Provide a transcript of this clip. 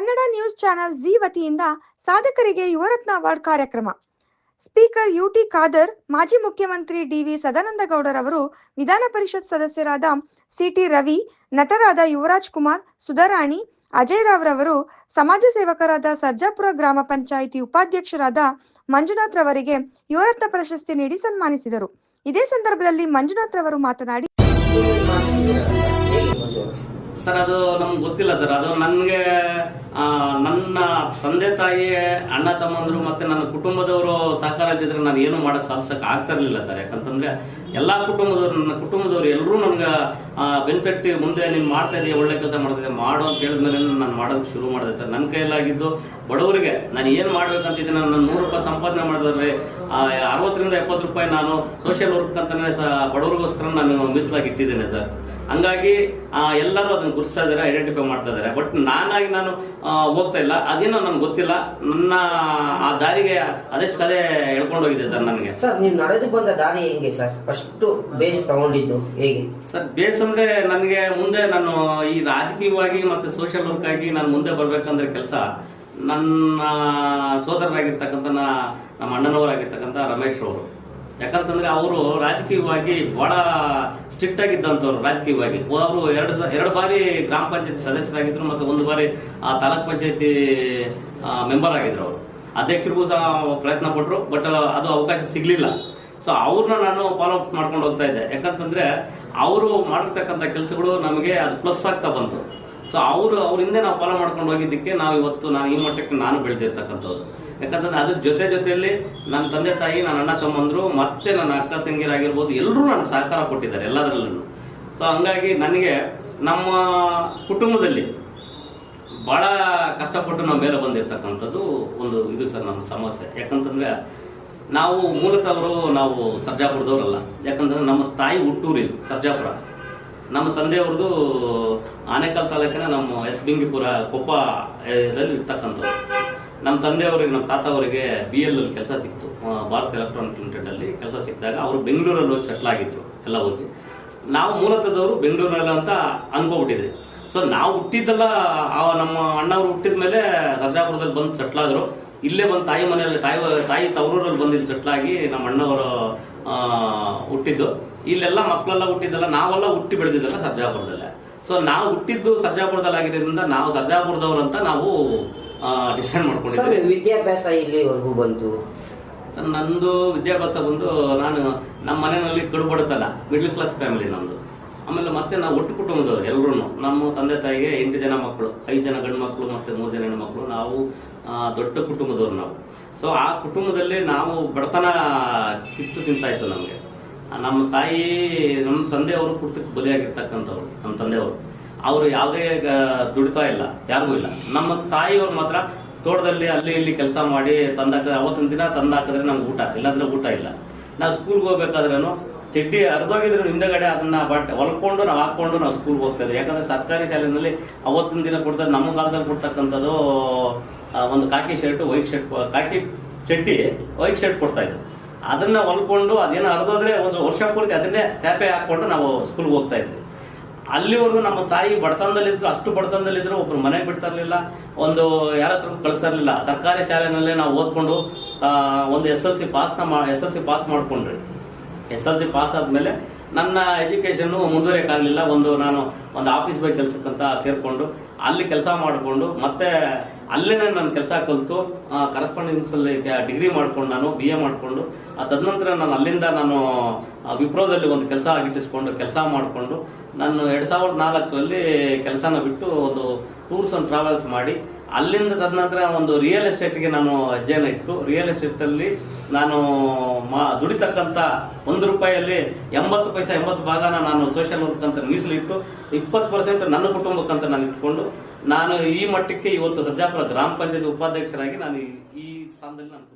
Kannada news channel ಜಿ ವತಿಯಿಂದ ಸಾಧಕರಿಗೆ ಯುವರತ್ನ ಅವಾರ್ಡ್ ಕಾರ್ಯಕ್ರಮ. ಸ್ಪೀಕರ್ ಯುಟಿ ಖಾದರ್, ಮಾಜಿ ಮುಖ್ಯಮಂತ್ರಿ ಡಿವಿ ಸದಾನಂದಗೌಡರವರು ವಿಧಾನ ಪರಿಷತ್ ಸದಸ್ಯರಾದ ಸಿಟಿ ರವಿ, ನಟರಾದ ಯುವರಾಜ್ ಕುಮಾರ್, ಸುಧಾರಾಣಿ, ಅಜಯ್ ರಾವ್ ರವರು, ಸಮಾಜ ಸೇವಕರಾದ ಸರ್ಜಾಪುರ ಗ್ರಾಮ ಪಂಚಾಯಿತಿ ಉಪಾಧ್ಯಕ್ಷರಾದ ಮಂಜುನಾಥ್ ರವರಿಗೆ ಯುವರತ್ನ ಪ್ರಶಸ್ತಿ ನೀಡಿ ಸನ್ಮಾನಿಸಿದರು. ಇದೇ ಸಂದರ್ಭದಲ್ಲಿ ಮಂಜುನಾಥ್ ರವರು ಮಾತನಾಡಿ ಸರ್ ಅದು ನಮ್ಗೆ ಗೊತ್ತಿಲ್ಲ ಸರ್ ಅದು ನನಗೆ ನನ್ನ ತಂದೆ ತಾಯಿ, ಅಣ್ಣ ತಮ್ಮಂದರು ಮತ್ತೆ ನನ್ನ ಕುಟುಂಬದವರು ಸಹಕಾರ ಇದ್ದಿದ್ರೆ ನಾನು ಏನು ಮಾಡಕ್ ಸಾಧಿಸಕ್ ಆಗ್ತಾ ಇರ್ಲಿಲ್ಲ ಸರ್ ಯಾಕಂತಂದ್ರೆ ಎಲ್ಲಾ ಕುಟುಂಬದವರು, ನನ್ನ ಕುಟುಂಬದವರು ಎಲ್ಲರೂ ನನ್ಗೆ ಬೆನ್ತಟ್ಟಿ ಮುಂದೆ ನೀನ್ ಮಾಡ್ತಾ ಇದೀಯ, ಒಳ್ಳೆ ಕೆಲಸ ಮಾಡ್ತಿದ್ದೆ ಮಾಡು ಅಂತ ಹೇಳಿದ್ಮೇಲೆ ನಾನು ಮಾಡೋದಕ್ಕೆ ಶುರು ಮಾಡಿದೆ ಸರ್ ನನ್ನ ಕೈಯಲ್ಲಾಗಿದ್ದು ಬಡವರಿಗೆ, ನಾನು ಏನು ಮಾಡ್ಬೇಕಂತಿದ್ದೆ ನಾನು ನೂರು ರೂಪಾಯಿ ಸಂಪಾದನೆ ಮಾಡಿದ್ರೆ ಅರವತ್ತರಿಂದ ಎಪ್ಪತ್ತು ರೂಪಾಯಿ ನಾನು ಸೋಷಿಯಲ್ ವರ್ಕ್ ಅಂತಲೇ ಸಹ ಬಡವರಿಗೋಸ್ಕರ ನಾನು ಮೀಸಲಾಗಿ ಇಟ್ಟಿದ್ದೇನೆ ಸರ್ ಹಂಗಾಗಿ ಎಲ್ಲರೂ ಅದನ್ನು ಗುರುತಿಸ್ತಾ ಇದಾರೆ ಐಡೆಂಟಿಫೈ ಮಾಡ್ತಾ ಇದ್ದಾರೆ. ಬಟ್ ನಾನಾಗಿ ನಾನು ಹೋಗ್ತಾ ಇಲ್ಲ. ಅದೇನೋ ನನ್ಗೆ ಗೊತ್ತಿಲ್ಲ. ನನ್ನ ಆ ದಾರಿಗೆ ಅದೆಷ್ಟು ಕಲೆ ಹೇಳ್ಕೊಂಡು ಹೋಗಿದೆ ಸರ್ ನನಗೆ. ಸರ್ ನೀವು ನಡೆದು ಬಂದ ದಾರಿ ಹೆಂಗೆ ಸರ್? ಫಸ್ಟ್ ಬೇಸ್ ತಗೊಂಡಿದ್ದು ಹೇಗೆ? ಸರ್ ಬೇಸ್ ಅಂದ್ರೆ ನನಗೆ ಮುಂದೆ ನಾನು ಈ ರಾಜಕೀಯವಾಗಿ ಮತ್ತೆ ಸೋಷಿಯಲ್ ವರ್ಕ್ ಆಗಿ ನಾನು ಮುಂದೆ ಬರ್ಬೇಕಂದ್ರೆ ಕೆಲಸ. ನನ್ನ ಸೋದರರಾಗಿರ್ತಕ್ಕಂಥ ನಮ್ಮ ಅಣ್ಣನವರಾಗಿರ್ತಕ್ಕಂಥ ರಮೇಶ್ ಅವರು ಯಾಕಂತಂದ್ರೆ ಅವರು ರಾಜಕೀಯವಾಗಿ ಬಹಳ ಸ್ಟ್ರಿಕ್ಟ್ ಆಗಿದ್ದಂಥವ್ರು, ರಾಜಕೀಯವಾಗಿ. ಅವರು ಎರಡು ಎರಡು ಬಾರಿ ಗ್ರಾಮ ಪಂಚಾಯತಿ ಸದಸ್ಯರಾಗಿದ್ರು ಮತ್ತೆ ಒಂದು ಬಾರಿ, ಆ, ತಾಲೂಕ್ ಪಂಚಾಯತಿ ಮೆಂಬರ್ ಆಗಿದ್ರು ಅವರು. ಅಧ್ಯಕ್ಷರಿಗೂ ಸಹ ಪ್ರಯತ್ನ ಪಟ್ಟರು ಬಟ್ ಅದು ಅವಕಾಶ ಸಿಗ್ಲಿಲ್ಲ. ಸೊ ಅವ್ರನ್ನ ನಾನು ಫಾಲೋ ಅಪ್ ಮಾಡ್ಕೊಂಡು ಹೋಗ್ತಾ ಇದ್ದೆ. ಯಾಕಂತಂದ್ರೆ, ಅವರು ಮಾಡಿರ್ತಕ್ಕಂಥ ಕೆಲಸಗಳು ನಮಗೆ ಅದು ಪ್ಲಸ್ ಆಗ್ತಾ ಬಂತು. ಸೊ ಅವರು, ಅವ್ರ ಹಿಂದೆ ನಾವು ಫಾಲೋ ಮಾಡ್ಕೊಂಡು ಹೋಗಿದ್ದಕ್ಕೆ ನಾವು ಇವತ್ತು ನಾನು ಈ ಮಟ್ಟಕ್ಕೆ ನಾನು ಬೆಳೆದಿರ್ತಕ್ಕಂಥದ್ದು ಯಾಕಂತಂದ್ರೆ ಅದ್ರ ಜೊತೆ ಜೊತೆಯಲ್ಲಿ ನನ್ನ ತಂದೆ ತಾಯಿ, ನನ್ನ ಅಣ್ಣ ತಮ್ಮಂದ್ರು, ಮತ್ತೆ ನನ್ನ ಅಕ್ಕ ತಂಗಿರಾಗಿರ್ಬೋದು ಎಲ್ಲರೂ ನನಗೆ ಸಹಕಾರ ಕೊಟ್ಟಿದ್ದಾರೆ ಎಲ್ಲದರಲ್ಲೂ. ಸೊ ಹಂಗಾಗಿ ನನಗೆ ನಮ್ಮ ಕುಟುಂಬದಲ್ಲಿ ಬಹಳ ಕಷ್ಟಪಟ್ಟು ನಮ್ಮ ಮೇಲೆ ಬಂದಿರ್ತಕ್ಕಂಥದ್ದು ಒಂದು ಇದು ಸರ್ ನಮ್ಮ ಸಮಸ್ಯೆ. ಯಾಕಂತಂದ್ರೆ ನಾವು ಮೂಲತವರು ನಾವು ಸರ್ಜಾಪುರದವರಲ್ಲ. ಯಾಕಂತಂದ್ರೆ ನಮ್ಮ ತಾಯಿ ಹುಟ್ಟೂರು ಸರ್ಜಾಪುರ. ನಮ್ಮ ತಂದೆಯವ್ರದ್ದು ಆನೇಕಲ್ ತಾಲೂಕಿನ ನಮ್ಮ ಎಸ್ ಬಿಂಗಿಪುರ ಕೊಪ್ಪ ಇದರಲ್ಲಿ ಇರ್ತಕ್ಕಂಥವ್ರು. ನಮ್ಮ ತಂದೆಯವರಿಗೆ, ನಮ್ಮ ತಾತ ಅವರಿಗೆ ಬಿ ಎಲ್ ಅಲ್ಲಿ ಕೆಲಸ ಸಿಕ್ತು. ಭಾರತ್ ಎಲೆಕ್ಟ್ರಾನಿಕ್ ಲಿಮಿಟೆಡ್ ಅಲ್ಲಿ ಕೆಲಸ ಸಿಕ್ಕಿದಾಗ ಅವರು ಬೆಂಗಳೂರಲ್ಲಿ ಹೋಗಿ ಸೆಟ್ಲ್ ಆಗಿದ್ರು, ಎಲ್ಲ ಹೋಗಿ. ನಾವು ಮೂಲತದವರು ಬೆಂಗಳೂರಲ್ಲಿ ಅಂತ ಅನ್ಕೋಬಿಟ್ಟಿದ್ರಿ ಸೊ ನಾವು ಹುಟ್ಟಿದ್ದೆಲ್ಲ, ಆ, ನಮ್ಮ ಅಣ್ಣವ್ರು ಹುಟ್ಟಿದ ಮೇಲೆ ಸರ್ಜಾಪುರದಲ್ಲಿ ಬಂದು ಸೆಟ್ಲ್ ಆದ್ರು. ಇಲ್ಲೇ ಬಂದು ತಾಯಿ ಮನೆಯಲ್ಲಿ, ತಾಯಿ ತಾಯಿ ತವರೂರಲ್ಲಿ ಬಂದು ಇಲ್ಲಿ ಆಗಿ ನಮ್ಮ ಅಣ್ಣವರು ಹುಟ್ಟಿದ್ದು. ಇಲ್ಲೆಲ್ಲ ಮಕ್ಕಳೆಲ್ಲ ಹುಟ್ಟಿದ್ದಲ್ಲ, ನಾವೆಲ್ಲ ಹುಟ್ಟಿ ಬೆಳೆದಿದ್ದಲ್ಲ ಸರ್ಜಾಪುರದಲ್ಲೇ. ಸೊ ನಾವು ಹುಟ್ಟಿದ್ದು ಸರ್ಜಾಪುರದಲ್ಲಿ ಆಗಿರೋದ್ರಿಂದ ನಾವು ಸರ್ಜಾಪುರದವ್ರು ಅಂತ ನಾವು ಡಿಸೈಡ್ ಸರ್ ಮಾಡ್ಕೊಂಡಿದ್ದೀವಿ ವಿದ್ಯಾಭ್ಯಾಸ ಇಲ್ಲಿವರೆಗೂ ಬಂತು? ಸರ್ ನಂದು ವಿದ್ಯಾಭ್ಯಾಸ ಬಂದು ನಾನು ನಮ್ಮ ಮನೆಯಲ್ಲಿ ಕಡುಬಡತಲ್ಲ ಮಿಡ್ಲ್ ಕ್ಲಾಸ್ ಫ್ಯಾಮಿಲಿ ನಮ್ದು. ಆಮೇಲೆ ಮತ್ತೆ ನಾವು ಒಟ್ಟು ಕುಟುಂಬದವ್ರು ಎಲ್ಲರೂ ನಮ್ಮ ತಂದೆ ತಾಯಿಗೆ ಎಂಟು ಜನ ಮಕ್ಕಳು ಐದು ಜನ ಗಂಡು ಮಕ್ಕಳು ಮತ್ತೆ ಮೂರು ಜನ ಹೆಣ್ಮಕ್ಳು ನಾವು ದೊಡ್ಡ ಕುಟುಂಬದವ್ರು ನಾವು. ಸೊ ಆ ಕುಟುಂಬದಲ್ಲಿ ನಾವು ಬಡತನ ಕಿತ್ತು ತಿಂತಾ ಇತ್ತು ನಮಗೆ. ನಮ್ಮ ತಾಯಿ ನಮ್ಮ ತಂದೆಯವರು ಕುರ್ತಕ್ಕೆ ಬಲಿಯಾಗಿರ್ತಕ್ಕಂಥವ್ರು ನಮ್ಮ ತಂದೆಯವರು. ಅವರು ಯಾವುದೇ ದುಡಿತಾ ಇಲ್ಲ, ಯಾರಿಗೂ ಇಲ್ಲ. ನಮ್ಮ ತಾಯಿಯವ್ರು ಮಾತ್ರ ತೋಟದಲ್ಲಿ ಅಲ್ಲಿ ಇಲ್ಲಿ ಕೆಲಸ ಮಾಡಿ ತಂದಾಕ, ಅವತ್ತಿನ ದಿನ ತಂದಾಕಿದ್ರೆ ನಮ್ಗೆ ಊಟ, ಇಲ್ಲಾಂದ್ರೆ ಊಟ ಇಲ್ಲ. ನಾವು ಸ್ಕೂಲ್ಗೆ ಹೋಗ್ಬೇಕಾದ್ರೂ ಚಡ್ಡಿ ಅರ್ಧೋಗಿದ್ರು ಹಿಂದೆಗಡೆ ಅದನ್ನ ಬಟ್ ಹೊಲ್ಕೊಂಡು ನಾವು ಹಾಕೊಂಡು ನಾವು ಸ್ಕೂಲ್ಗೆ ಹೋಗ್ತಾ ಇದ್ವಿ. ಯಾಕಂದ್ರೆ ಸರ್ಕಾರಿ ಶಾಲೆಯಲ್ಲಿ ಅವತ್ತಿನ ದಿನ ಕೊಡ್ತಾರೆ ನಮ್ಮ ಕಾಲದಲ್ಲಿ ಕೊಡ್ತಕ್ಕಂಥದ್ದು ಒಂದು khaki shirt, white shirt khaki ಚಡ್ಡಿ, ವೈಟ್ ಶರ್ಟ್ ಕೊಡ್ತಾ ಇದ್ರು. ಅದನ್ನ ಹೊಲ್ಕೊಂಡು ಅದೇನೋ ಅರ್ಧೋದ್ರೆ ಒಂದು ವರ್ಷ ಪೂರ್ತಿ ಅದನ್ನೇ ಟ್ಯಾಪೆ ಹಾಕೊಂಡು ನಾವು ಸ್ಕೂಲ್ಗೆ ಹೋಗ್ತಾ ಇದ್ವಿ. ಅಲ್ಲಿವರೆಗೂ ನಮ್ಮ ತಾಯಿ ಬಡತನದಲ್ಲಿದ್ರು, ಅಷ್ಟು ಬಡತನದಲ್ಲಿದ್ರು ಒಬ್ರು ಮನೆಗೆ ಬಿಡ್ತಾ ಇರಲಿಲ್ಲ ಒಂದು ಯಾರ ಹತ್ರ ಕಳಿಸ್ತಾ ಇರ್ಲಿಲ್ಲ ಸರ್ಕಾರಿ ಶಾಲೆನಲ್ಲೇ ನಾವು ಓದ್ಕೊಂಡು ಒಂದು ಎಸ್ ಎಲ್ ಸಿ ಪಾಸ್ನ ಎಸ್ ಎಲ್ ಸಿ ಪಾಸ್ ಮಾಡಿಕೊಂಡ್ರಿ ಎಸ್ ಎಲ್ ಸಿ ಪಾಸ್ ಆದಮೇಲೆ ನನ್ನ ಎಜುಕೇಶನ್ ಮುಂದುವರಿಯಕ್ಕಾಗಲಿಲ್ಲ. ಒಂದು ನಾನು ಒಂದು ಆಫೀಸ್ ಬೈ ಕೆಲಸಕ್ಕಂತ ಸೇರಿಕೊಂಡು, ಅಲ್ಲಿ ಕೆಲಸ ಮಾಡಿಕೊಂಡು, ಮತ್ತೆ ಅಲ್ಲೇನೆ ನಾನು ಕೆಲಸ ಕಲಿತು ಕರೆಸ್ಪಾಂಡೆನ್ಸ್ ಅಲ್ಲಿ ಡಿಗ್ರಿ ಮಾಡ್ಕೊಂಡು ನಾನು ಬಿ ಎ ಮಾಡಿಕೊಂಡು ತದನಂತರ ನಾನು ಅಲ್ಲಿಂದ ನಾನು ವಿಪ್ರೋದಲ್ಲಿ ಒಂದು ಕೆಲಸ ಗಿಟ್ಟಿಸ್ಕೊಂಡು ಕೆಲಸ ಮಾಡಿಕೊಂಡು, ನಾನು ಎರಡ್ ಸಾವಿರದ ನಾಲ್ಕರಲ್ಲಿ ಕೆಲಸನ ಬಿಟ್ಟು ಒಂದು ಟೂರ್ಸ್ ಅಂಡ್ ಟ್ರಾವೆಲ್ಸ್ ಮಾಡಿ, ಅಲ್ಲಿಂದ ತದನಂತರ ಒಂದು ರಿಯಲ್ ಎಸ್ಟೇಟ್ಗೆ ನಾನು ಹೆಜ್ಜೆನ ಇಟ್ಟು ರಿಯಲ್ ಎಸ್ಟೇಟ್ ಅಲ್ಲಿ ನಾನು ಮಾ ದುಡಿತಕ್ಕಂತ ಒಂದು ರೂಪಾಯಿಯಲ್ಲಿ ಎಂಬತ್ತು ಪೈಸೆ, ಎಂಬತ್ತು ಭಾಗನ ನಾನು ಸೋಷಿಯಲ್ ವರ್ಕ್ ಅಂತ ಮೀಸಲಿಟ್ಟು, ಇಪ್ಪತ್ತು ಪರ್ಸೆಂಟ್ ನನ್ನ ಕುಟುಂಬಕ್ಕಂತ ನಾನು ಇಟ್ಕೊಂಡು, ನಾನು ಈ ಮಟ್ಟಕ್ಕೆ ಇವತ್ತು ಸರ್ಜಾಪುರ ಗ್ರಾಮ ಪಂಚಾಯತ್ ಉಪಾಧ್ಯಕ್ಷರಾಗಿ ನಾನು ಈ ಸ್ಥಾನದಲ್ಲಿ ನಾನು